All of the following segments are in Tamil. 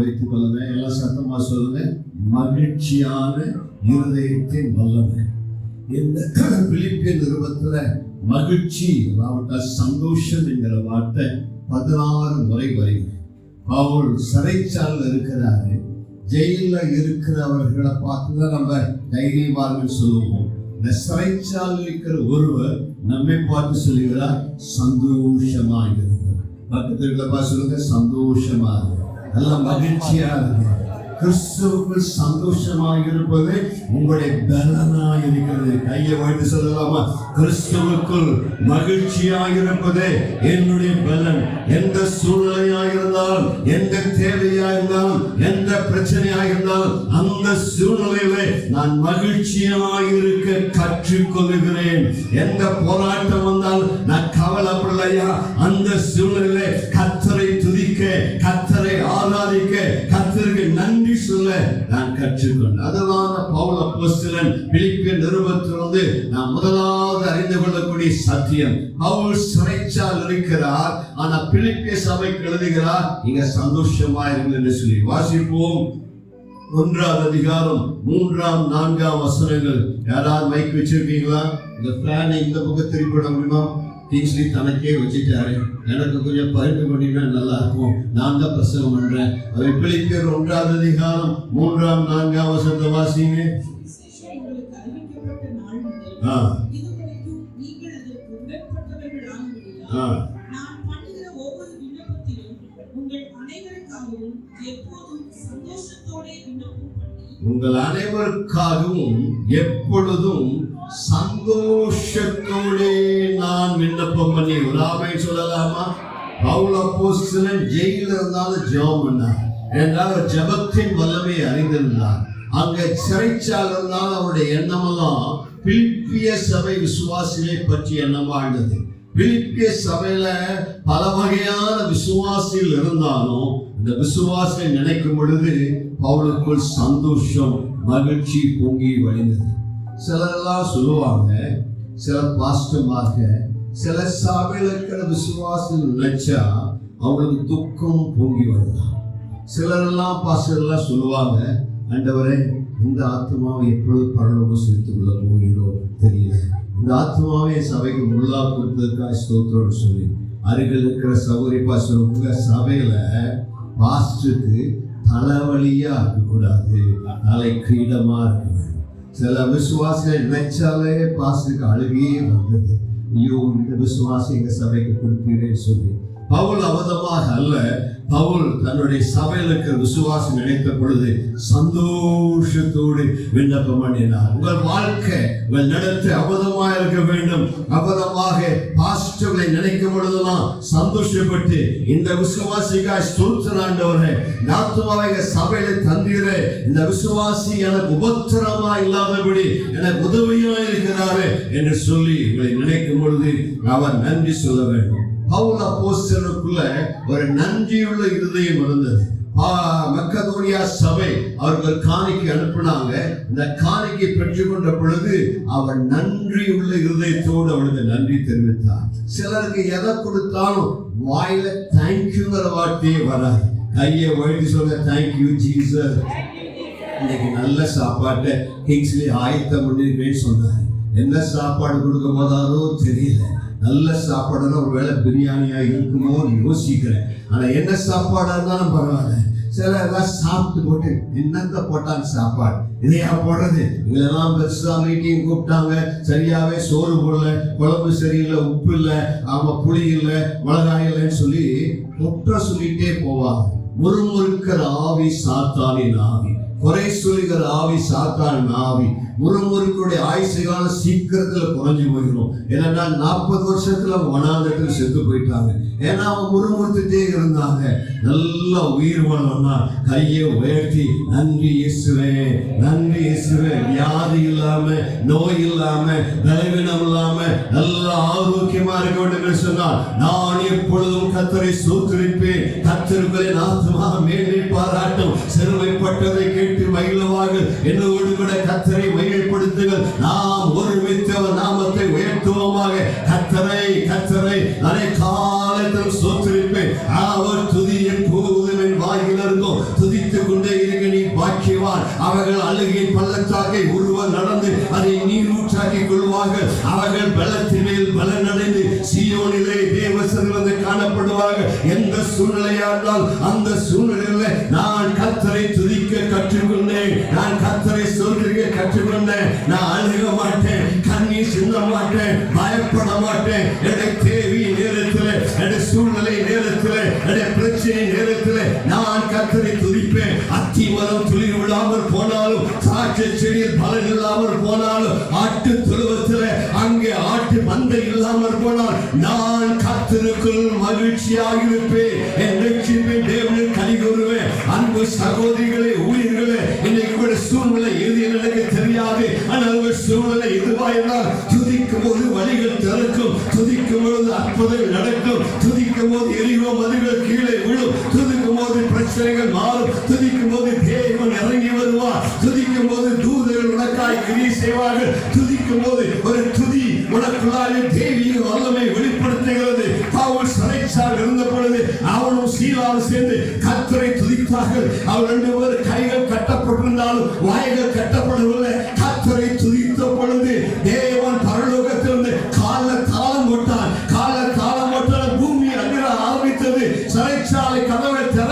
வைத்துக் கொள்ளுங்க. எல்லாம் சத்தமா சொல்லுங்க. மகிழ்ச்சியான இருதயத்தின் வல்லமை. இந்த பிலிப்பிய நிறுவத்துல மகிழ்ச்சி அதாவது சந்தோஷம் என்கிற வார்த்தை பதினாறு முறை வருகிறது. அவள் சிறைச்சாலில் இருக்கிறாரு. ஜெயிலில் இருக்கிறவர்களை பார்த்து தான் நம்ம தைரியவார்கள் சொல்லுவோம். இந்த சிறைச்சாலில் இருக்கிற ஒருவர் நம்மை பார்த்து சொல்லுகிறார் சந்தோஷமா இருக்கிறார். பக்கத்தில் இருக்கிற சொல்லுங்க சந்தோஷமா இருக்கு நல்ல மகிழ்ச்சியா இருக்கு. கிறிஸ்துவுக்குள் சந்தோஷமாக இருப்பது உங்களுடைய பலனாக இருக்கிறது கையை வைத்து சொல்லலாமா? கிறிஸ்துவுக்குள் மகிழ்ச்சியாக இருப்பது என்னுடைய பலன். எந்த சூழ்நிலையாக இருந்தாலும் எந்த தேவையாக இருந்தாலும் எந்த பிரச்சனையாக இருந்தாலும் அந்த சூழ்நிலையிலே நான் மகிழ்ச்சியாக இருக்க கற்றுக்கொள்கிறேன். எந்த போராட்டம் வந்தாலும் நான் கவலைப்படலையா? அந்த சூழ்நிலையிலே நான் கற்றுக்கொண்டேன் அதுதான் பவுல் அப்போஸ்தலன் பிலிப்பிய நிருபத்திலிருந்து நான் முதலாவது அறிந்து கொள்ளக்கூடிய சத்தியம். பவுல் சிறைச்சால் இருக்கிறார் ஆனா பிலிப்பிய சபைக்கு எழுதுகிறார் நீங்க சந்தோஷமா இருங்க என்று சொல்லி. வாசிப்போம். ஒன்றாவது அதிகாரம் மூன்றாம் நான்காம் வசனங்கள். யாராவது மைக் வச்சிருக்கீங்களா? இந்த பிளானை இந்த பக்கம் திருப்பி விட முடியுமா? கிங்ஸ்லி தனக்கே வச்சுட்டாரு. எனக்கு கொஞ்சம் பரிந்து பண்ணினா நல்லா இருக்கும் நான் தான் பிரசவம் பண்றேன். அதை பிள்ளைக்கு ஒன்றாவது அதிகாரம் மூன்றாம் நான்காம் வசனத்தை வாசிங்க. ஆ. ஜெயில இருந்தாலும் ஜெபம் பண்ணார். என்றால் ஜபத்தின் ஜெபத்தின் வல்லமை அறிந்திருந்தார். அங்க சிறைச்சால் இருந்தாலும் அவருடைய எண்ணமெல்லாம் பிலிப்பிய சபை விசுவாசிகளை பற்றி எண்ணமா இருந்தது பிலிப்பிய சபையில பல வகையான விசுவாசிகள் இருந்தாலும் இந்த விசுவாசை நினைக்கும் பொழுது அவளுக்குள் சந்தோஷம் மகிழ்ச்சி பொங்கி வழிந்தது. சிலரெல்லாம் சொல்லுவாங்க சில பாஸ்டமாக சில சபையில் இருக்கிற விசுவாசம் நினைச்சா அவங்களுக்கு துக்கம் பொங்கி வரலாம் சிலரெல்லாம் பாசரெல்லாம் சொல்லுவாங்க ஆண்டவரே இந்த ஆத்மாவை எப்பொழுது பரலோகம் சேர்த்து கொள்ள போகிறோம் தெரியல. இந்த ஆத்மாவை சபைக்கு முள்ளா கொடுத்ததுக்காக ஸ்தோத்திரம் சொல்லி அருகில் இருக்கிற சௌகரி பாசர் உங்க சபையில பாஸ்டருக்கு தலைவலியா இருக்கக்கூடாது. தலை கிரீடமா இருக்க வேண்டும் சில விசுவாசிகள் நினைச்சாலே பாசத்துக்கு அழுகியே வந்தது. ஐயோ இந்த விசுவாசி எங்க சபைக்கு கொடுக்கிறேன்னு சொல்லி பவுல் அவதமாக அல்ல பவுல் தன்னுடைய சபையிலுக்கு விசுவாசம் நினைத்த பொழுது சந்தோஷத்தோடு விண்ணப்பம் பண்ணினார். உங்கள் வாழ்க்கை உங்கள் நடத்தை அபதமாக இருக்க வேண்டும். அபதமாக பாஸ்டர்களை நினைக்கும் பொழுதுதான் சந்தோஷப்பட்டு இந்த விசுவாசிக்காய் ஸ்தோத்திராண்டவரே நாத்துமாவை சபையில தந்தீரே இந்த விசுவாசி எனக்கு உபத்திரமா இல்லாதபடி எனக்கு உதவியா இருக்கிறாரு என்று சொல்லி உங்களை நினைக்கும் பொழுது அவர் நன்றி சொல்ல வேண்டும். பவுல் அப்போஸ்தலனுக்குள்ள ஒரு நன்றியுள்ள இருதயம் இருந்தது. ஆ, மக்கதோனியா சபை அவர்கள் காணிக்கு அனுப்பினாங்க. இந்த காணிக்கை பெற்றுக்கொண்ட பொழுது அவர் உள்ள இருதயத்தோடு அவளுக்கு நன்றி தெரிவித்தார். சிலருக்கு எதை கொடுத்தாலும் வாயில தேங்க்யூங்கிற வார்த்தையே வராது. கையை வழி சொல்ல தேங்க்யூ ஜீசஸ் இன்னைக்கு நல்ல சாப்பாட்டை கிங்ஸ்லி ஆயத்தம் பண்ணிருக்கேன்னு சொன்னார். என்ன சாப்பாடு கொடுக்க போதாரோ தெரியல. நல்ல சாப்பாடுனா ஒருவேளை பிரியாணியா இருக்குமோ யோசிக்கிறேன். ஆனா என்ன சாப்பாடா இருந்தாலும் பரவாயில்ல. சில எல்லாம் சாப்பிட்டு போட்டு என்னத்த போட்டாங்க சாப்பாடு? இதையா போடுறது? இதெல்லாம் பெருசா மீட்டிங் கூப்பிட்டாங்க. சரியாவே சோறு போடல குழம்பு சரியில்லை உப்பு இல்லை ஆமா புளி இல்லை மிளகாய் இல்லைன்னு சொல்லி குற்றம் சொல்லிட்டே போவாங்க. முறுமுறுக்கிற ஆவி சாத்தானின் ஆவி. குறை சொல்லுகிற ஆவி சாத்தான் ஆவி. முறுமுறுக்குடைய ஆயுசு காலம் சீக்கிரத்துல குறைஞ்சு போயிடும் ஏன்னா நாற்பது வருஷத்துல அவங்க வனாந்தரத்துல செத்து போயிட்டாங்க. ஏன்னா அவன் முறுமுறுத்துட்டே இருந்தாங்க. நல்ல உயிர் வளர்னா கையை உயர்த்தி நன்றி இயேசுவே நன்றி இயேசுவே. வியாதி இல்லாம நோய் இல்லாம தலைவினம் இல்லாம நல்ல ஆரோக்கியமா இருக்க வேண்டும் என்று சொன்னால் நான் எப்பொழுதும் கத்தரை சூத்திருப்பேன். கத்திருக்கிறேன் ஆத்மா மேலே சிறுமைப்பட்டதை கேட்டு மகிழ்வார்கள். என்னோடு கூட கத்தரை மகிழ்படுத்துங்கள் நாம் ஒருமித்து அவர் நாமத்தை உயர்த்துவோமாக. கத்தரை கத்தரை அதை காலத்தில் சோத்திருப்பேன். அவர் துதி எப்போதும் என் வாயில் இருக்கும் துதி துதித்துக் கொண்டே இருக்க நீ பாக்கியவான். அவர்கள் அழுகின் பள்ளத்தாக்கை உருவ நடந்து அதை நீர் நீரூற்றாக்கி கொள்வார்கள். அவர்கள் பலத்தின் மேல் பலனடைந்து சியோனிலே தேவ வந்து காணப்படுவார்கள். எந்த சூழ்நிலையா இருந்தால் அந்த சூழ்நிலை நான் கத்தரை துதிக்க கற்றுக்கொண்டேன் நான் கத்தரை சொல்லிக்க கற்றுக்கொண்டேன் நான் அழுக மாட்டேன் கண்ணீர் சிந்த மாட்டேன் பயப்பட மாட்டேன். என்னுடைய தேவி நேரத்தில் என்னுடைய சூழ்நிலை நேரத்தில் என்னுடைய பிரச்சனை நேரத்தில் நான் கத்தரை துதிப்பேன். அத்தி மரம் துளிர் விடாமல் போனாலும் சாட்சி செடியில் பலன் இல்லாமல் போனாலும் ஆட்டு துருவத்தில் அங்கே ஆட்டு மந்தை இல்லாமல் போனால் நான் கத்தருக்குள் மகிழ்ச்சியாக இருப்பேன் என் அன்பு சகோதரிகளே ஊழியர்களே இன்னைக்கு கூட சூழ்நிலை எது எனக்கு தெரியாது. ஆனால் உங்கள் சூழ்நிலை எதுவா என்றால் துதிக்கும் போது வழிகள் திறக்கும் துதிக்கும் பொழுது அற்புதங்கள் நடக்கும் துதிக்கும் போது எரிவோ மதுகள் கீழே விழும் துதிக்கும் போது பிரச்சனைகள் மாறும் துதிக்கும் போது தேவன் இறங்கி வருவார் துதிக்கும் போது தூதர்கள் உனக்காய் கிரி செய்வார்கள் துதிக்கும் போது ஒரு துதி உனக்குள்ளாலே தேவியின் வல்லமை இருக்கிறார்கள் அவர் ரெண்டு பேரும் கைகள் கட்டப்பட்டிருந்தாலும் வாய்கள் கட்டப்படவில்லை. கத்தரை துதித்த பொழுது தேவன் பரலோகத்திலிருந்து கால தாளம் போட்டான் கால தாளம் போட்டால் பூமி அதிர ஆரம்பித்தது. சிறைச்சாலை கதவை திற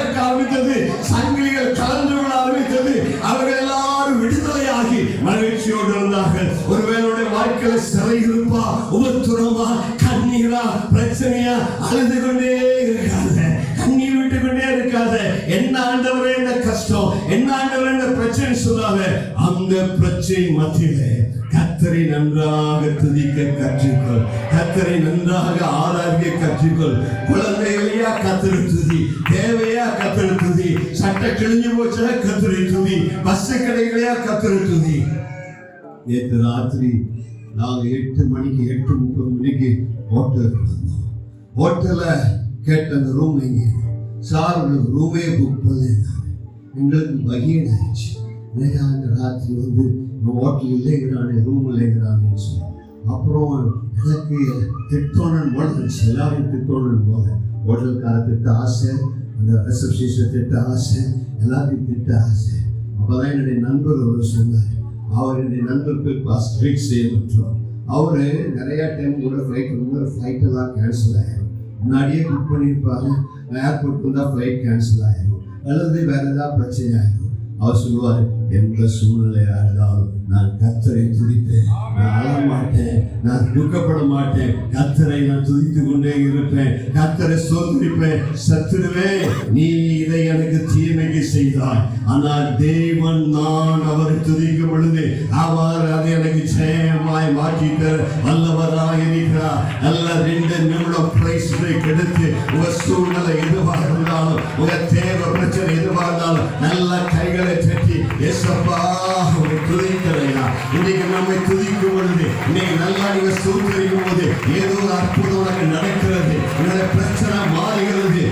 பிரச்சனை மத்தியிலே கத்தரை நன்றாக துதிக்க கற்றுக்கொள். கத்தரை நன்றாக ஆராய்க்க கற்றுக்கொள். குழந்தைகளையா கத்தரை துதி. தேவையா கத்தரை துதி. சட்டை கிழிஞ்சு போச்சுன்னா கத்தரை துதி. பஸ் கடைகளையா கத்தரை துதி. நேற்று ராத்திரி நாங்க எட்டு மணிக்கு எட்டு முப்பது மணிக்கு ஹோட்டலுக்கு வந்தோம். ஹோட்டல்ல கேட்ட அந்த ரூம் எங்க சார் உங்களுக்கு ரூமே புக் பண்ணியிருந்தாங்க எங்களுக்கு பகீன் ஆயிடுச்சு ராத்திரி வந்து ஹோட்டல் இல்லைங்கிறானே ரூம் இல்லைங்கிறானேன்னு சொல்லி. அப்புறம் எனக்கு திட்டோனன் போல இருந்துச்சு. எல்லாரும் திட்டோனன் போல. ஹோட்டல்கார திட்ட ஆசை அந்த ரிசப்ஷனிஸ்ட் திட்ட ஆசை எல்லாத்தையும் திட்ட ஆசை. அப்போதான் என்னுடைய நண்பர் ஒரு சொன்னார். அவர் என்னுடைய நண்பர் பாஸ் பாஸ் ட்ரீட் செய்யப்பட்டோம். அவர் நிறையா டைம் கூட ஃப்ளைட் வந்து ஃப்ளைட்டெல்லாம் கேன்சல் ஆகிடும் முன்னாடியே புக் பண்ணியிருப்பாங்க ஏர்போர்ட் வந்தால் ஃப்ளைட் கேன்சல் ஆகிடும் அல்லது வேறு ஏதாவது பிரச்சனை ஆகிடும் அவர் சொல்லுவார் எந்த சூழ்நிலையா இருந்தாலும் நான் கத்தரை துதிப்பேன். நான் அழ மாட்டேன் நான் துக்கப்பட மாட்டேன் கத்தரை நான் துதித்து கொண்டே இருப்பேன். கத்தரை சோதரிப்பேன். சத்துருவே நீ இதை எனக்கு தீமைக்கு செய்தாய். ஆனால் தேவன் நான் அவரை துதிக்கும் பொழுது அவர் அதை எனக்கு ஜெயமாய் மாற்றி தர வல்லவராய் இருக்கிறார். நல்ல ரெண்டு நிமிடம் பிரைஸ் பிரேக் உங்க சூழ்நிலை எதுவாக இருந்தாலும் உங்க தேவை இன்னைக்கு நல்லா நீங்க சூழ்நிலைக்கும் போது ஏதோ ஒரு அற்புதம் உனக்கு நடக்கிறது. உங்களுடைய பிரச்சனை மாறுகிறது.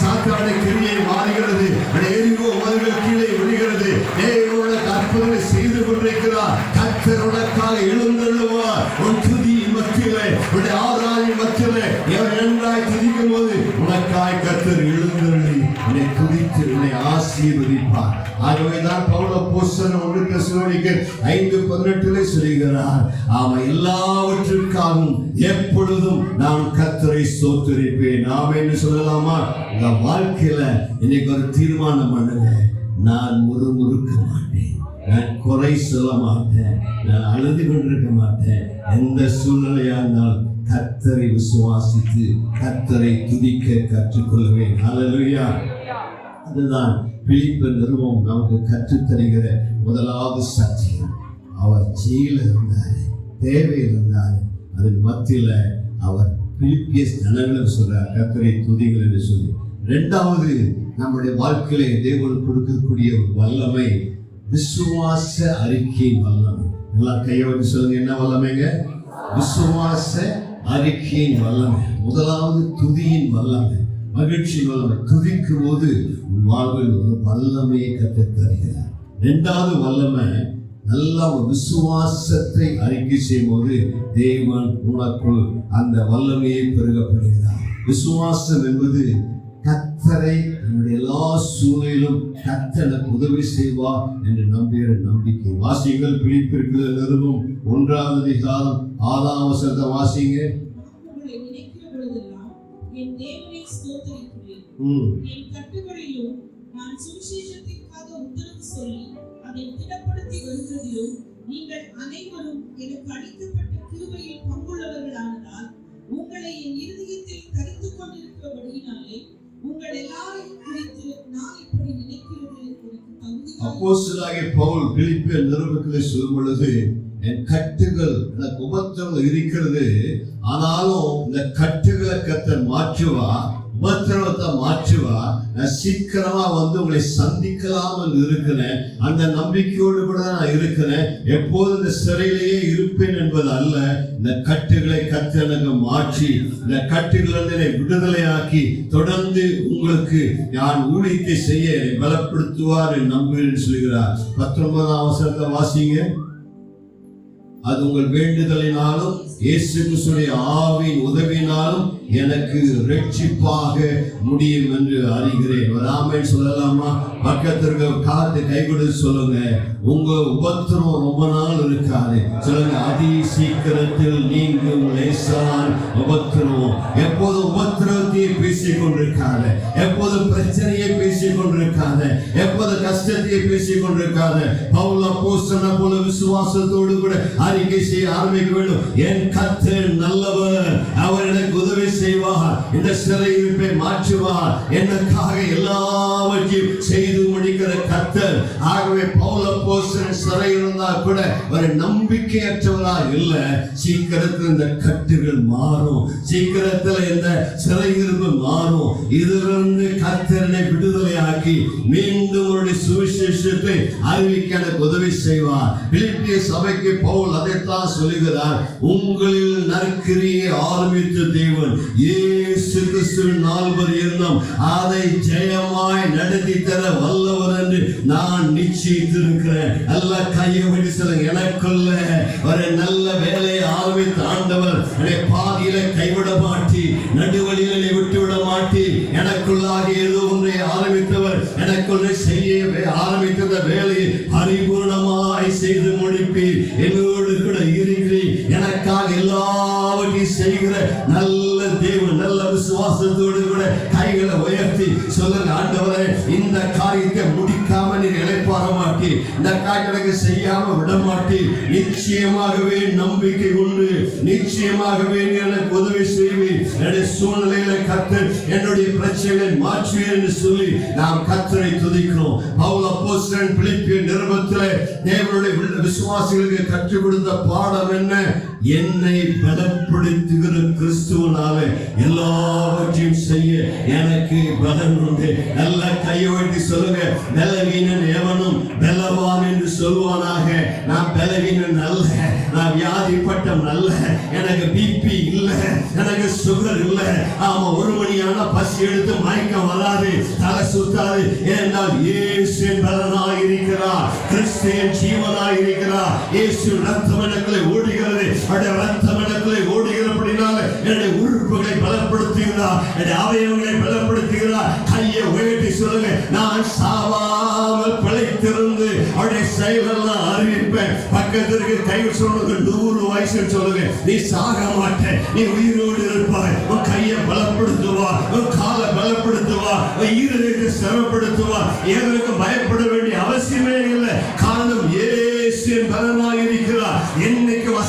சாத்தாட கிரியை மாறுகிறது. எரிவோ மதுகள் கீழே விழுகிறது. தேவனுடைய அற்புதங்களை செய்து கொண்டிருக்கிறார். கத்தர் உனக்காக எழுந்தள்ளுவார் உன் துதி மத்தியிலே உன்னுடைய ஆராய் மத்தியிலே எவன் என்றாய் துதிக்கும் போது உனக்காய் கத்தர் எழுந்தருளி உன்னை துதித்து உன்னை ஆசீர்வதிப்பார். ஆகவேதான் பவுல போஷனும் ஒன்று தெசலோனிக்கு ஐந்து பதினெட்டிலே சொல்கிறார் அவன் எல்லாவற்றிற்காகவும் எப்பொழுதும் நான் கத்தரை சோத்தரிப்பேன் நாம என்ன சொல்லலாமா? உங்க வாழ்க்கையில இன்னைக்கு ஒரு தீர்மானம் பண்ணுங்க. நான் முறுமுறுக்க மாட்டேன். நான் குறை சொல்ல மாட்டேன். நான் அழுது கொண்டிருக்க மாட்டேன். எந்த சூழ்நிலையா இருந்தாலும் கத்தரை விசுவாசித்து கத்தரை துதிக்க கற்றுக்கொள்வேன். அதுதான் பிழிப்பு நிறுவனம் நமக்கு கற்றுத்தருகிற முதலாவது சத்தியம். அவர் ஜெயில இருந்தார் தேவை இருந்தார். அதன் மத்தியில் அவர் பிலிப்பிய ஜனங்களும் சொல்றார் கத்தரை துதிகள் என்று சொல்லி. ரெண்டாவது நம்முடைய வாழ்க்கையில தேவன் கொடுக்கக்கூடிய ஒரு வல்லமை விசுவாச அறிக்கையின் வல்லமை. எல்லாம் கையோடு சொல்லுங்க என்ன வல்லமைங்க? விசுவாச அறிக்கையின் வல்லமை. முதலாவது துதியின் வல்லமை. மகிழ்ச்சியோடு வல்லமை துதிக்கும் போது உன் வாழ்வில் ஒரு வல்லமையை கற்றுத் தருகிறார். ரெண்டாவது வல்லமை நல்ல ஒரு விசுவாசத்தை அறிக்கை செய்யும் போது தேவன் உனக்குள் அந்த வல்லமையை பெருகப்படுகிறார். விசுவாசம் என்பது கத்தரை என்னுடைய எல்லா சூழலிலும் கத்தனை உதவி செய்வார் என்று நம்புகிற நம்பிக்கை. வாசிங்கள் பிடிப்பிருக்கிற நிறுவனம் ஒன்றாவது அதிகாரம் ஆறாம் வாசிங்க. என் என் கட்டுகளிலும் நான் சுவிசேஷத்திற்காக உத்தரவு சொல்லி அதை திடப்படுத்தி வருகிறதிலும் நீங்கள் அனைவரும் எனக்கு அளிக்கப்பட்ட கிருபையில் பங்குள்ளவர்களானதால் உங்களை என் இருதயத்தில் தரித்துக் கொண்டிருக்கிறபடியினாலே உங்கள் எல்லாரையும் குறித்து நான் இப்படி நினைக்கிறது எனக்கு தகுதியாக அப்போஸ்தலனாகிய பவுல் பிலிப்பிய நிருபத்திலே சொல்லும் பொழுது என் கட்டுகள் எனக்கு இருக்கிறது. ஆனாலும் இந்த கட்டுகளை கத்தர் மாற்றுவா உபத்திரவத்தை மாற்றுவா நான் சீக்கிரமா வந்து உங்களை சந்திக்கலாம் இருக்கிறேன். அந்த நம்பிக்கையோடு கூட நான் இருக்கிறேன். எப்போது இந்த சிறையிலேயே இருப்பேன் என்பது அல்ல. இந்த கட்டுகளை கத்து எனக்கு மாற்றி இந்த கட்டுகளிலிருந்து என்னை விடுதலையாக்கி தொடர்ந்து உங்களுக்கு நான் ஊழியத்தை செய்ய என்னை பலப்படுத்துவார் நம்புகிறேன் சொல்கிறார். பத்தொன்பதாம் அவசரத்தை வாசிங்க. அது உங்கள் வேண்டுதலினாலும் இயேசு கிறிஸ்துடைய ஆவின் உதவினாலும் எனக்கு ரட்சிப்பாக முடியும் என்று அறிகிறேன். வராமல் சொல்லலாமா? பக்கத்திற்கு காத்து கை கொடுத்து சொல்லுங்க. உங்க உபத்திரம் ரொம்ப நாள் இருக்காது. சொல்லுங்க அதி சீக்கிரத்தில் நீங்கும் லேசான் உபத்திரம் எப்போது உபத்திரவத்தையே பேசிக் கொண்டிருக்காத எப்போது பிரச்சனையை பேசிக் கொண்டிருக்காத எப்போது கஷ்டத்தையே பேசிக் கொண்டிருக்காத பவுல போஸ்டன போல விசுவாசத்தோடு கூட அறிக்கை செய்ய ஆரம்பிக்க வேண்டும். என் கத்து நல்லவர். அவர் எனக்கு உதவி செய்வார். இந்த சிறையிருப்பை மாற்றுவார். எனக்காக எல்லாவற்றையும் செய்து முடிக்கிற கத்தர் ஆகவே அப்போஸ்தலன் சிறை இருந்தா கூட ஒரு நம்பிக்கையற்றவரா இல்ல. சீக்கிரத்தில் இந்த கட்டுகள் மாறும். சீக்கிரத்தில் இந்த சிறையிருப்பு மாறும். இதிலிருந்து கர்த்தரனை விடுதலையாக்கி மீண்டும் ஒரு சுவிசேஷத்தை அறிவிக்க எனக்கு உதவி செய்வார். பிலிப்பிய சபைக்கு பவுல் அதைத்தான் சொல்லுகிறார். உங்களில் நற்கிரியை ஆரம்பித்த தேவன் ஏசு கிறிஸ்துவின் நால்வர் இருந்தோம் அதை ஜெயமாய் நடத்தி தர வல்லவர் என்று நான் நிச்சயித்திருக்கிறேன். நல்ல கையை வடி எனக்குள்ள ஒரு நல்ல இந்த காரியத்தை செய்யாம விட விடமாட்டேன் நிச்சயமாகவே நம்பிக்கை உண்டு. நிச்சயமாகவே எனக்கு உதவி செய்வேன் என்னுடைய சூழ்நிலையில கத்தர் என்னுடைய பிரச்சனைகளை மாற்றுவேன் என்று சொல்லி நாம் கத்தரை துதிக்கிறோம். பவுல் அப்போஸ்தலன் பிலிப்பிய நிருபத்திலே தேவனுடைய விசுவாசிகளுக்கு கற்றுக் கொடுத்த பாடம் என்ன? என்னை பலப்படுத்துகிற கிறிஸ்துவனால எல்லாவற்றையும் செய்ய எனக்கு பலன் உண்டு. நல்ல கையை வைத்து சொல்லுங்க. பலவீனன் எவனும் பலவான் என்று சொல்வானா? சொல்வானாக நான் பலவீனன் அல்ல நான் வியாதிப்பட்டம் அல்ல எனக்கு பிபி இல்ல எனக்கு சுகர் இல்ல. ஆமா ஒரு மணியான பசி எடுத்து மயக்கம் வராது தலை சுத்தாது. ஏனால் இயேசு பலனாய் இருக்கிறார். கிறிஸ்தியன் ஜீவனாய் இருக்கிறார். இயேசு ரத்தம் எனக்குள்ளே ஓடுகிறது. அவருடைய ரத்தம் எனக்குள்ளே ஓடுகிறபடினால என்னுடைய உறுப்புகளை பலப்படுத்துகிறார். என்னுடைய அவயவங்களை பலப்படுத்துகிறார். கையை உயர்த்தி சொல்லுங்க நான் சாவா கத்திற்கு கை சொல்லுங்க நூறு வயசு சொல்லுங்க. நீ சாக மாட்ட. நீ உயிரோடு இருப்பாய். உன் கையை பலப்படுத்துவா. உன் காலை பலப்படுத்துவா. உன் ஈரலுக்கு சிரமப்படுத்துவா. எதற்கு பயப்பட வேண்டிய அவசியமே இல்லை.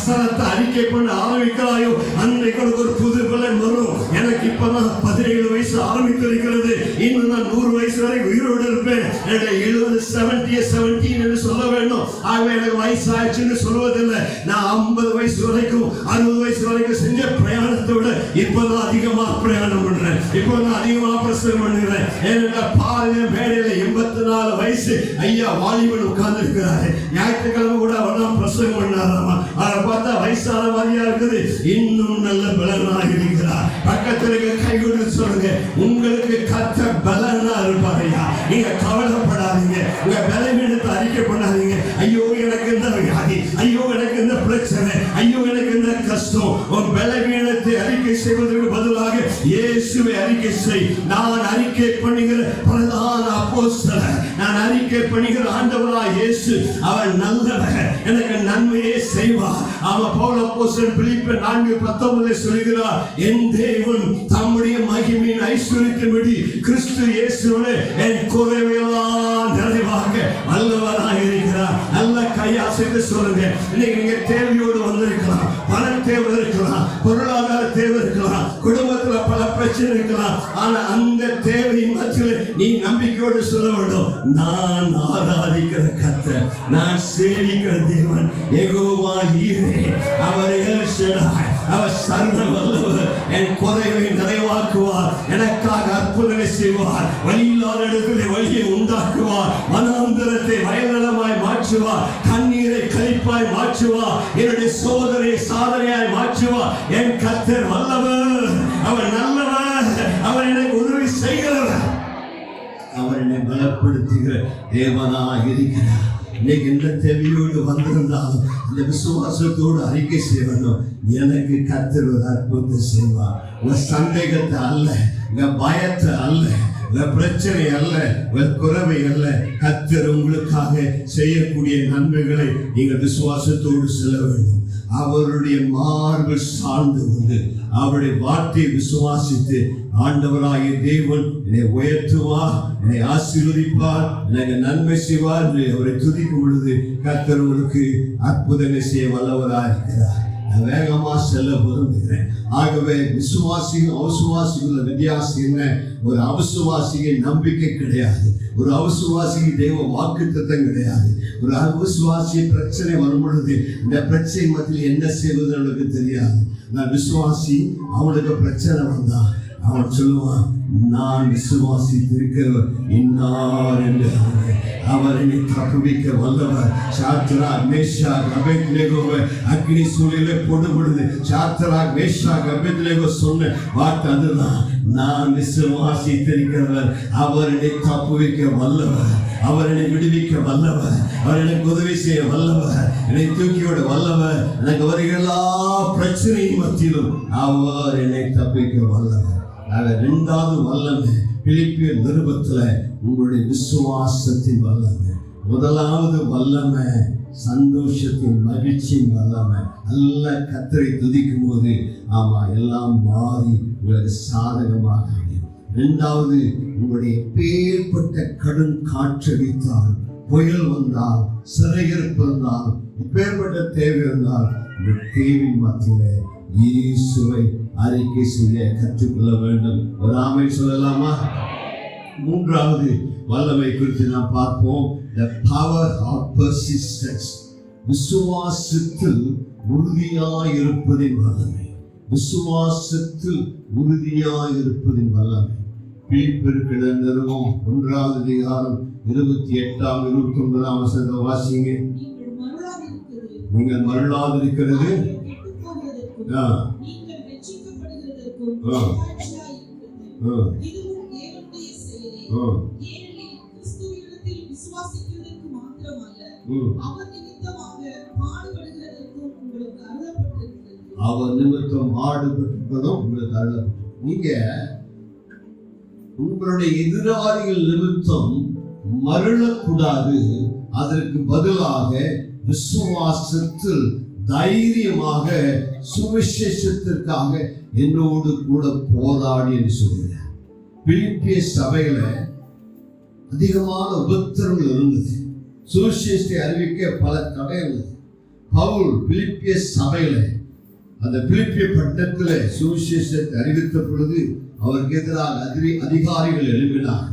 வசனத்தை அறிக்கை பண்ண ஆரம்பிக்கிறாயோ அன்றைக்கு உனக்கு ஒரு புது பலன் வரும். எனக்கு இப்பதான் பதினேழு வயசு ஆரம்பித்திருக்கிறது. இன்னும் நான் நூறு வயசு வரை உயிரோடு இருப்பேன். எனக்கு எழுபது செவன்டி செவன்டீன் என்று சொல்ல வேண்டும். ஆகவே எனக்கு வயசு ஆயிடுச்சுன்னு சொல்வதில்லை. நான் ஐம்பது வயசு வரைக்கும் அறுபது வயசு வரைக்கும் செஞ்ச பிரயாணம் பிரயாணத்தை விட இப்பதான் அதிகமாக பிரயாணம் பண்றேன். இப்பதான் அதிகமா பிரசவம் பண்ணுகிறேன். ஏனென்றால் பாருங்க மேடையில் எண்பத்தி நாலு வயசு ஐயா வாலிபன் உட்கார்ந்து இருக்கிறாரு ஞாயிற்றுக்கிழமை கூட அவர்தான் பிரசவம் பண்ணாராமா? அதை பார்த்தா வயசான மாதிரியா இருக்குது. இன்னும் நல்ல பலனாக இருக்கிறார். பக்கத்துல இருக்க கை கொடுத்து சொல்லுங்க. உங்களுக்கு கத்த பலனா இருப்பாரையா நீங்க கவலைப்படாதீங்க. உங்க பலவீனத்தை அறிக்கை பண்ணாதீங்க. ஐயோ எனக்கு இந்த வியாதி. ஐயோ எனக்கு இந்த பிரச்சனை. ஐயோ எனக்கு இந்த கஷ்டம். உன் பலவீனத்தை இயேசுவை அறிக்கை செய். நான் அறிக்கை பண்ணுகிற பிரதான அப்போஸ்தல நான் அறிக்கை பண்ணுகிற ஆண்டவரா இயேசு அவர் நல்லவர் எனக்கு நன்மையே செய்வார். அவன் பவுல் அப்போஸ்தலன் பிலிப்பு நான்கு பத்தொன்பதை சொல்கிறார் என் தேவன் தம்முடைய மகிமையின் ஐஸ்வர்யத்தின்படி கிறிஸ்து இயேசுவோடு என் குறைவெல்லாம் நிறைவாக வல்லவராக இருக்கிறார் நல்ல கையாசைத்து சொல்லுங்க. இன்னைக்கு ஆனா அந்த தேவை மத்தியில் நீ நம்பிக்கையோடு சொல்ல வேண்டும். நான் ஆராதிக்கிற கத்த நான் சேவிக்கிற தேவன் எகோவா ஈரே அவர் அவர் சர்வ வல்லவர். என் குறைவை நிறைவாக்குவார் எனக்காக அற்புதங்களை செய்வார். வழியில்லாத இடத்துல வழியை உண்டாக்குவார். மனாந்தரத்தை வயநலமாய் மாற்றுவார். கண்ணீரை கழிப்பாய் மாற்றுவார். என்னுடைய சோதனை சாதனையாய் மாற்றுவார். என் கத்தர் வல்லவர். பலப்படுத்துகிற தேவனாக இருக்கிறார் இன்னைக்கு எந்த தேவையோடு வந்திருந்தாலும் இந்த விசுவாசத்தோடு அறிக்கை செய்யணும் எனக்கு கத்தர் ஒரு அற்புதத்தை செய்வார் உங்க சந்தேகத்தை அல்ல உன் பயத்தை அல்ல உன் பிரச்சனை அல்ல உன் குறவை அல்ல. கத்தர் உங்களுக்காக செய்யக்கூடிய நன்மைகளை நீங்கள் விசுவாசத்தோடு செல்ல வேண்டும். அவருடைய மார்பு சார்ந்து கொண்டு அவருடைய வார்த்தையை விசுவாசித்து ஆண்டவராய தேவன் என்னை உயர்த்துவார் என்னை ஆசீர்வதிப்பார் எனக்கு நன்மை செய்வார் அவரை துதிக்கும் பொழுது கத்தர் உங்களுக்கு அற்புதங்கள் செய்ய வல்லவராக இருக்கிறார். வேகமா செல்ல விரும்புகிறேன். ஆகவே விசுவாசியும் அவிசுவாசிகள வித்தியாசம் என்ன? ஒரு அவிசுவாசிக்கு நம்பிக்கை கிடையாது. ஒரு அவிசுவாசிக்கு தெய்வ வாக்குத்தத்தம் கிடையாது. ஒரு அவிசுவாசி பிரச்சனை வரும் பொழுது இந்த பிரச்சனை மத்தியில் என்ன செய்வது எனக்கு தெரியாது. நான் விசுவாசி அவனுக்கு பிரச்சனை வந்தா அவன் சொல்லுவான் நான் விசுவாசித்திருக்கிறவர் இன்னார் என்று அவர் என்னை தப்புவிக்க வல்லவர். சாத்ரா மேஷா அபேத்லேகோவை அக்னி சூழலே போடுபடுது சாத்ரா மேஷா அபேத்லேகோ சொன்ன வார்த்தை அதுதான். நான் விசுவாசித்திருக்கிறவர். அவர் என்னை தப்புவிக்க வல்லவர். அவர் என்னை விடுவிக்க வல்லவர். அவர் எனக்கு உதவி செய்ய வல்லவர். என்னை தூக்கியோட வல்லவர். எனக்கு வருகிற எல்லா பிரச்சனையும் மத்தியிலும் அவர் என்னை தப்பிக்க வல்லவர். ரெண்டாவது வல்லமை பிலிப்பிய நிருபத்தில் உங்களுடைய விசுவாசத்தின் வல்லமை. முதலாவது வல்லமை சந்தோஷத்தின் மகிழ்ச்சியின் வல்லமை. நல்ல கத்தரை துதிக்கும் போது ஆமா எல்லாம் மாறி உங்களுக்கு சாதகமாக ரெண்டாவது உங்களுடைய பேர்பட்ட கடும் காற்றடித்தால் புயல் வந்தால் சிறையிருப்பு இருந்தால் இப்பேற்பட்ட தேவை இருந்தால் இந்த தேவின் மத்தியில் இயேசுவை அறிக்கை செய்ய கற்றுக்கொள்ள வேண்டும். ஒரு ஆமை சொல்லலாமா? மூன்றாவது வல்லமை குறித்து நாம் பார்ப்போம். The power of persistence. விசுவாசத்தில் உறுதியாய் இருப்பதின் வல்லமை. விசுவாசத்தில் உறுதியாய் இருப்பதின் வல்லமை. பிலிப்பிருக்கிற நிறுவம். ஒன்றாவது அதிகாரம் இருபத்தி எட்டாம் இருபத்தி ஒன்பதாம் வசந்த வாசிங்க. நீங்கள் மருளாதிருக்கிறது? ஆ, இதுவும் தேவனுடைய செயலே. ஏனெனில் விசுவாசிக்கிறதற்கு மாத்திரமல்ல, அவர் நிமித்தமாக பாடுபடுகிறதற்கும் உங்களுக்கு அருளப்பட்டிருக்கிறது. அவர் நிமித்தம் ஆடுபட்டிருப்பதும் உங்களுக்கு அருளப்பட்டது நீங்க உங்களுடைய எதிராளிகள் நிமித்தம் மருளக்கூடாது அதற்கு பதிலாக விசுவாசத்தில் தைரியமாக சுவிசேஷத்திற்காக என்னோடு கூட போராடி என்று சொல்கிறார் பிலிப்பிய சபையில அதிகமான உபத்திரங்கள் இருந்தது. சுவிசேஷத்தை அறிவிக்க பல தடை இருந்தது. பவுல் பிலிப்பிய சபையில அந்த பிலிப்பிய பட்டத்தில் சுவிசேஷத்தை அறிவித்த பொழுது அவருக்கு எதிராக அதிரி அதிகாரிகள் எழுப்பினார்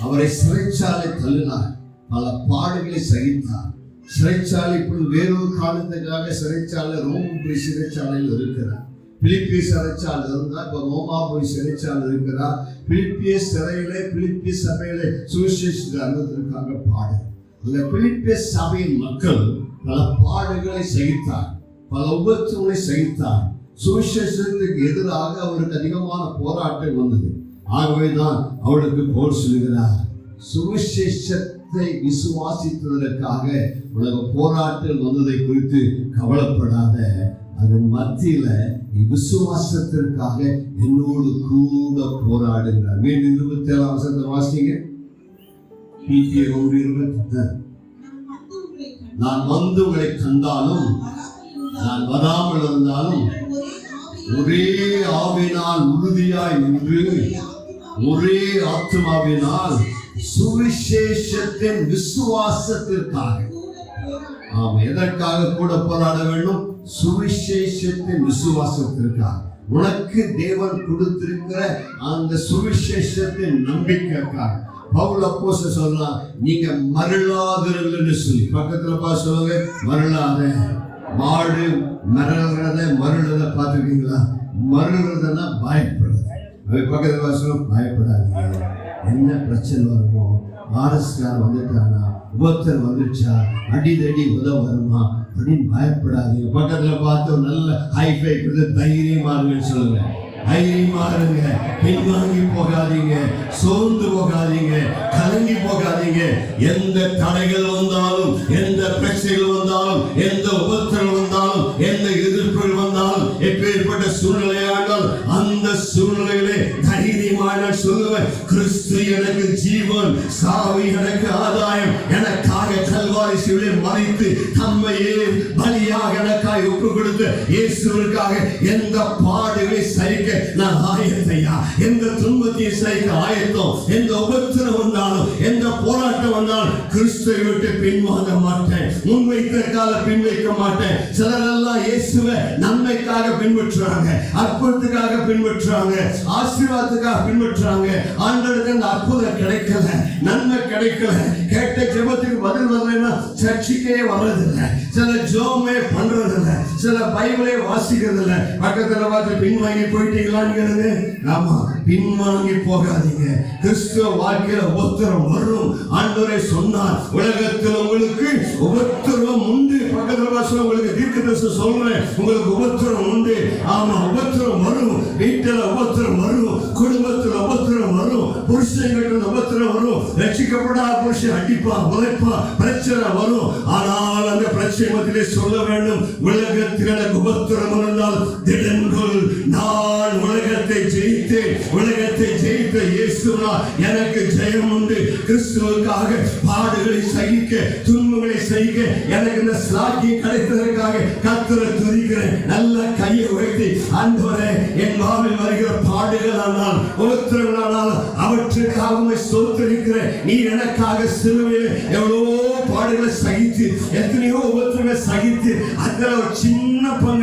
அவரை சிறைச்சாலை தள்ளினார். பல பாடுகளை சகித்தார். சிறைச்சாலை இப்பொழுது வேறொரு காரணத்துக்காக சிறைச்சாலை ரோமபுரி சிறைச்சாலையில் இருக்கிறார். பிலிப்பிய சிறைச்சாலை இருந்தால் இப்போ ரோமாபுரி சிறைச்சாலை இருக்கிறார். பிலிப்பிய சிறையிலே பிலிப்பிய சபையில சுவிசேஷத்தை அறிவதற்காக பாடு அந்த பிலிப்பிய சபையின் மக்கள் பல பாடுகளை சகித்தார் பல உபத்திரங்களை சகித்தார். சுவிசேஷத்துக்கு எதிராக அவருக்கு அதிகமான போராட்டம் வந்தது. ஆகவே தான் அவளுக்கு போல் சொல்கிறார். சுவிசேஷத்தை விசுவாசித்ததற்காக உனக்கு போராட்டம் வந்ததை குறித்து கவலைப்படாத அதன் மத்தியில விசுவாசத்திற்காக என்னோடு கூட போராடுகிறார் மீண்டும் இருபத்தி ஏழாம் வசனத்தை வாசிங்க. பிபிஏ ஒன்று இருபத்தி நான் வந்து உங்களை கண்டாலும் நான் வராமல் இருந்தாலும் ஒரே ஆவினால் உறுதியாய் நின்று ஒரே ஒரே ஆத்மாவினால் சுவிசேஷத்தின் விசுவாசத்திற்காக. கூட ஆம் எதற்காக கூட போராட வேண்டும்? சுவிசேஷத்தின் விசுவாசத்திற்காக. உனக்கு தேவன் கொடுத்திருக்கிற அந்த சுவிசேஷத்தின் நம்பிக்கைக்காக. பவுல அப்போஸ் சொல்லலாம் நீங்க மருளாதிருங்கன்னு சொல்லி. பக்கத்துல பா சொல்லுங்க மருளாத மாடு மரகிறத மருளத பார்த்துருக்கீங்களா? மருளதனா பயப்படுறது அது பக்கத்துல பா சொல்ல பயப்படாதீங்க. என்ன பிரச்சனை வருமோ? ஆர்எஸ்கார் வந்துட்டானா உபத்தர் வந்துருச்சா? அடிதடி உதவ வருமா? அப்படின்னு பயப்படாதீங்க. பக்கத்தில் பார்த்து நல்ல ஹைஃபை கொடுத்து தைரியமா இருங்கன்னு சொல்லுங்க. தைரியமா இருங்க பின்வாங்கி போகாதீங்க. சோர்ந்து போகாதீங்க. கலங்கி போகாதீங்க. எந்த தடைகள் வந்தாலும் எந்த பிரச்சனைகள் வந்தாலும் எந்த உபத்தர் வந்தாலும் எந்த எதிர்ப்புகள் வந்தாலும் எப்பேற்பட்ட சூழ்நிலையானால் அந்த சூழ்நிலையிலே தைரியமாக சொல்லுவேன். கிறிஸ்து எனக்கு ஜீவன் சாவி எனக்கு ஆதாயம். எனக்காக கல்வாரி சிவிலே மறைத்து தம்மையே பலியாக எனக்காய் ஒப்பு கொடுத்து இயேசுவிற்காக எந்த பாடுகளை சகிக்க நான் ஆயத்தையா எந்த துன்பத்தையும் சகிக்க ஆயத்தம். எந்த உபத்திரம் வந்தாலும் எந்த போராட்டம் வந்தாலும் கிறிஸ்துவை விட்டு பின்வாங்க மாட்டேன். முன்வைத்த கால பின்வைக்க மாட்டேன். சிலரெல்லாம் இயேசுவை நன்மைக்காக பின்பற்றுறாங்க அற்புதத்துக்காக பின்பற்றுறாங்க ஆசீர்வாதத்துக்காக பின்பற்றுறாங்க. ஆண்டவருக்கு அந்த அற்புதம் கிடைக்கல. நன்மை கிடைக்கல. கேட்ட ஜெபத்துக்கு பதில் வரலைன்னா சர்ச்சுக்கே வர்றதில்லை. சில ஜோமே பண்றதில்லை. சில பைபிளே வாசிக்கிறதில்லை. பக்கத்துல பார்த்து பின்வாங்கி போயிட்டீங்களான்னு ஆமா பின்வாங்கி போகாதீங்க. கிறிஸ்துவ வாழ்க்கையில உபத்திரம் வரும். ஆண்டவரை சொன்னார் உலகத்தில் உங்களுக்கு உபத்திரம் உண்டு. பக்கத்துல வாசல உங்களுக்கு தீர்க்கதரிசனம் சொல்றேன். உங்களுக்கு உபத்திரம் உண்டு. ஆமா உபத்திரம் வரும். வீட்டில் உபத்திரம் வரும். குடும்பத்துல உபத்திரம் வரும் உபத்திரம் வரும். ரட்சிக்கப்படாத புருஷன் அடிப்பா உழைப்பா பிரச்சனை வரும். ஆனால் அந்த பிரச்சனை சொல்ல வேண்டும் உலகத்தில் எனக்கு உபத்திரம் இருந்தால் திடன்கொள் நான் உலகத்தை ஜெயித்தேன். உலகத்தை ஜெயித்த இயேசுனா எனக்கு ஜெயம் உண்டு. கிறிஸ்துவுக்காக பாடுகளை சகிக்க துன்பங்களை சகிக்க எனக்கு இந்த சாக்கியம் கிடைத்ததற்காக கத்திர துதிக்கிறேன். நல்ல கையை உயர்த்தி அன்பரே எனக்காக சிலுவையில் எவ்வளவோ பாடுகளை சகித்து எத்தனையோ உபத்திரங்களை சகித்து அதில் ஒரு சின்ன பங்கு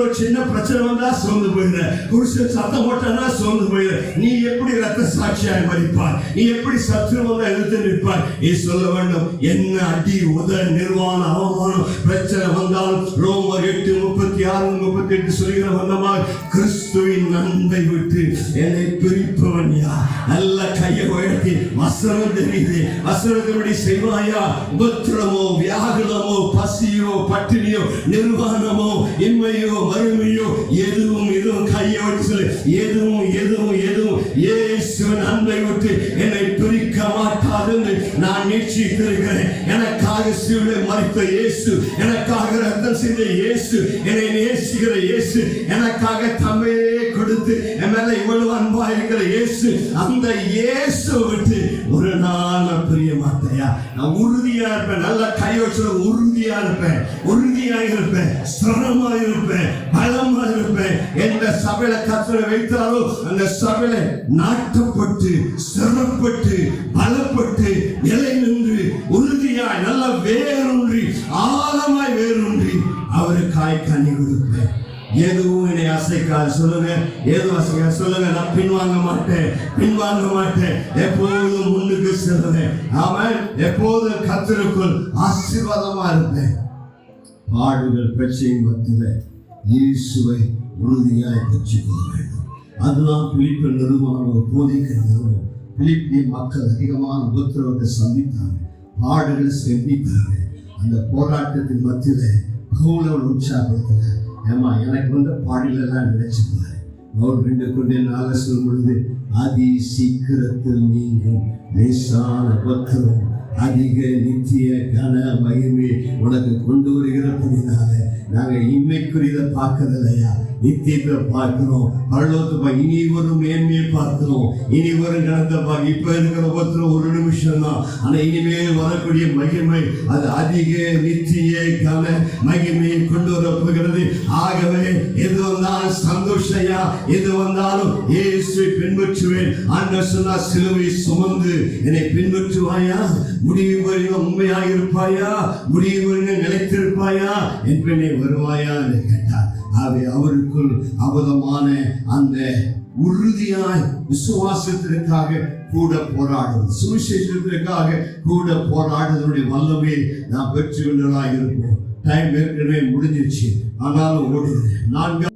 வீட்டில் ஒரு சின்ன பிரச்சனை வந்தா சோர்ந்து போயிடுற. புருஷன் சத்தம் போட்டானா சோர்ந்து போயிடுற. நீ எப்படி ரத்த சாட்சியாய் மதிப்பார் நீ எப்படி சத்துரு வந்தா எதிர்த்து நிற்பார் நீ சொல்ல வேண்டும் என்ன அடி உத நிர்வாணம் அவமானம் பிரச்சனை வந்தாலும் ரோமர் எட்டு முப்பத்தி ஆறு முப்பத்தி எட்டு சொல்கிற வந்தமா கிறிஸ்துவின் நன்மை விட்டு என்னை பிரிப்பவன் யார்? நல்ல கையை உயர்த்தி வசனம் தெரியுது. வசனத்தின்படி செய்வாயா? உபத்திரமோ வியாகுலமோ பசியோ பட்டினியோ நிர்வாணமோ இன்மையோ வறுமையோ எதுவும் எதுவும் கையை வச்சு சொல்லு. எதுவும் எதுவும் எதுவும். இயேசுவின் அன்பை விட்டு என்னை பிரிக்க மாட்டாது என்று நான் நிச்சயித்திருக்கிறேன். எனக்காக சிலுவை மறித்த இயேசு எனக்காக ரத்தம் செய்த இயேசு என்னை நேசிக்கிற இயேசு எனக்காக தம்மையே கொடுத்து என் மேல இவ்வளவு அன்பா இருக்கிற இயேசு அந்த இயேசு விட்டு ஒரு நாள் நான் பிரிய மாட்டேயா நான் உறுதியா இருப்பேன். நல்லா கை வச்சு உறுதியா இருப்பேன். உறுதியா இருப்பேன். ஸ்திரமா இருப்பேன். பலமா இருப்பேன். எந்த சபையில கத்தரை வைத்தாலோ அந்த சபையில நாட்டப்பட்டு சிரமப்பட்டு பலப்பட்டு நிலை நின்று உறுதியாய் நல்ல வேரூன்றி ஆழமாய் வேரூன்றி அவருக்காய் கண்ணி கொடுப்பேன். எதுவும் என்னை அசைக்காது. சொல்லுங்க. எதுவும் அசைக்க சொல்லுங்க. நான் பின்வாங்க மாட்டேன். பின்வாங்க மாட்டேன். எப்போதும் முன்னுக்கு செல்லுவேன். அவன் எப்போதும் கத்திருக்குள் ஆசீர்வாதமா இருப்பேன். பாடுகள் பிரச்சனையின் மத்தியில் இயேசுவை உறுதியாய் பெற்றுக்கொள்ள வேண்டும். அதுதான் பிலிப்பு நிறுவனம் போதிக்கிற நிறுவனம் பிலிப்பிய மக்கள் அதிகமான உபத்திரவத்தை சந்தித்தாங்க. பாடுகளை சந்தித்தாங்க அந்த போராட்டத்தின் மத்தியில் பவுலவன் உற்சாகப்படுத்தின ஏமா எனக்கு வந்த பாடலெல்லாம் நினைச்சு அவர் ரெண்டு கொண்டே நாள சொல்லும் பொழுது அதி சீக்கிரத்தில் நீங்கும் லேசான பத்திரம் அதிக நித்திய கன மகிமை உனக்கு கொண்டு வருகிறபடினால நாங்கள் இம்மைக்குரியதை பார்க்கறதில்லையா நித்தியத்தை பார்க்கிறோம். பரலோகத்தை பார்க்க இனி ஒரு மேன்மையை பார்க்கிறோம். இனி ஒரு கணத்தை பார்க்க. இப்ப இருக்கிற ஒருத்தர் ஒரு நிமிஷம் தான் ஆனா இனிமேல் வரக்கூடிய மகிமை அது அதிக நித்திய கல மகிமையை கொண்டு வரப்போகிறது. ஆகவே எது வந்தாலும் சந்தோஷையா எது வந்தாலும் இயேசுவை பின்பற்றுவேன். ஆண்டவர் சொன்னா சிலுவை சுமந்து என்னை பின்பற்றுவாயா? முடிவு வரையும் உண்மையாக இருப்பாயா? முடிவு வரையும் நிலைத்திருப்பாயா? என்று வருவாயா? என்று கேட்டார் அவருக்குள் அபதமான அந்த உறுதியாய் விசுவாசத்திற்காக கூட போராடுவது சுவிசேஷத்திற்காக கூட போராடுவதனுடைய வல்லமே நாம் பெற்றுக்கொண்டதாக இருப்போம். டைம் ஏற்கனவே முடிஞ்சிருச்சு. ஆனாலும் ஓடுது நான்கு